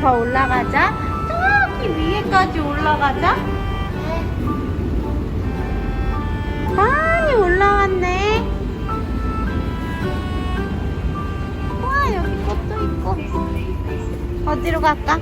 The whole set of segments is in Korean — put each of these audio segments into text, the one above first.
더 올라가자. 저기 위에까지 올라가자. 많이 올라왔네. 와, 여기 꽃도 있고. 어디로 갈까?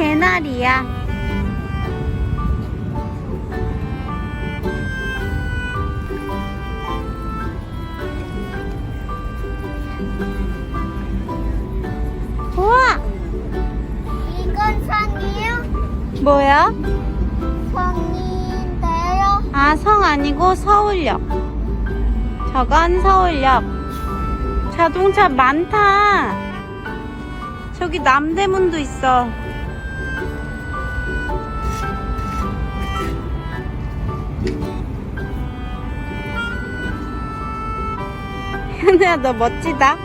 개나리야. 우와! 이건 산이요? 뭐야? 성인데요? 아, 성 아니고 서울역. 저건 서울역. 자동차 많다. 저기 남대문도 있어. 현우야, 너 멋지다.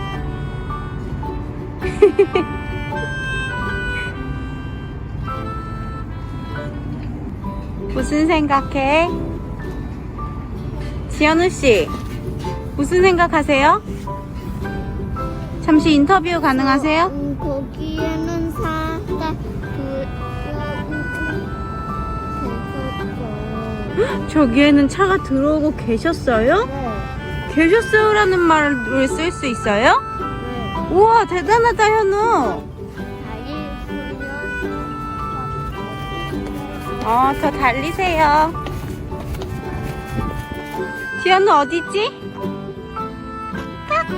무슨 생각해? 지현우 씨, 무슨 생각하세요? 잠시 인터뷰 가능하세요? 음, 거기에는 사다 그 저기에는 차가 들어오고 계셨어요? 네. 계셨어요라는 말을 쓸 수 있어요? 네. 우와, 대단하다, 현우. 어, 더 달리세요. 지현우 어디지? 까꿍.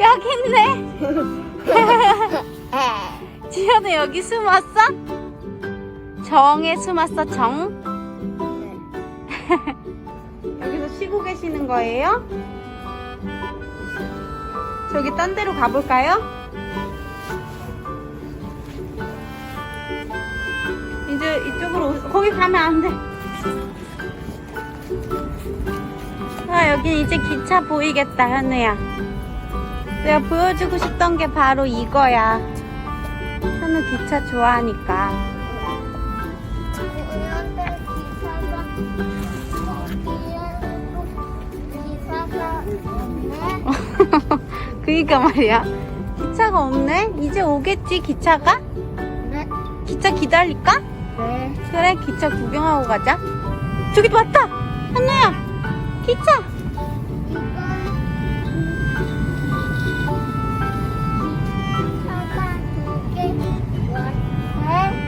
여기 있네. 지현우 여기 숨었어? 정에 숨었어, 정? 쉬고 계시는 거예요? 저기 딴 데로 가볼까요? 이제 이쪽으로 오- 거기 가면 안 돼. 아 여기 이제 기차 보이겠다 현우야. 내가 보여주고 싶던 게 바로 이거야. 현우 기차 좋아하니까. 그니까 말이야. 기차가 없네? 이제 오겠지 기차가? 네. 기차 기다릴까? 네. 그래 기차 구경하고 가자. 저기 왔다. 현우야 기차.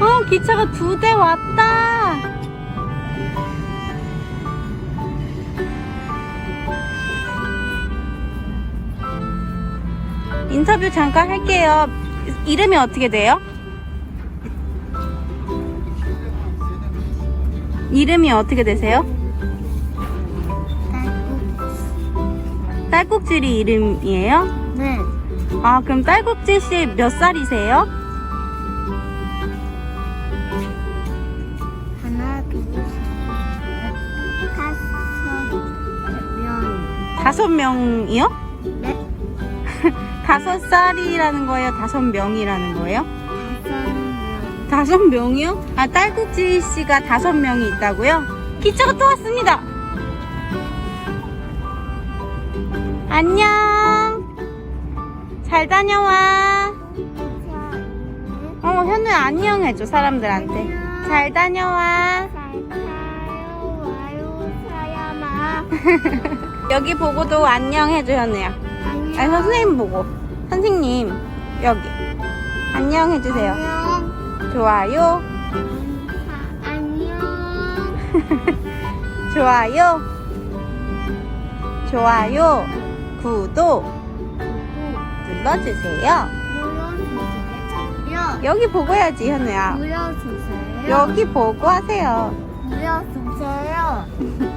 어, 기차가 두 대 왔다. 인터뷰 잠깐 할게요. 이름이 어떻게 돼요? 이름이 어떻게 되세요? 딸꾹질이 이름이에요? 네. 아, 그럼 딸꾹질 씨 몇 살이세요? 하나, 둘, 셋, 넷, 다섯 명. 다섯 명이요? 네. 다섯 살이라는 거예요? 다섯 명이라는 거예요? 다섯 명. 다섯 명이요? 아, 딸꾹질 씨가 다섯 명이 있다고요? 기차가 또 왔습니다. 안녕. 잘 다녀와. 어, 현우야 안녕 해줘, 사람들한테. 잘 다녀와. 여기 보고도 안녕 해줘, 현우야. 아니, 선생님 보고. 선생님, 여기. 안녕 해주세요. 안녕. 좋아요. 아, 안녕. 좋아요. 좋아요. 구독 눌러주세요. 물어주세요. 여기 보고 해야지, 현우야. 물어주세요. 여기 보고 하세요. 물어주세요.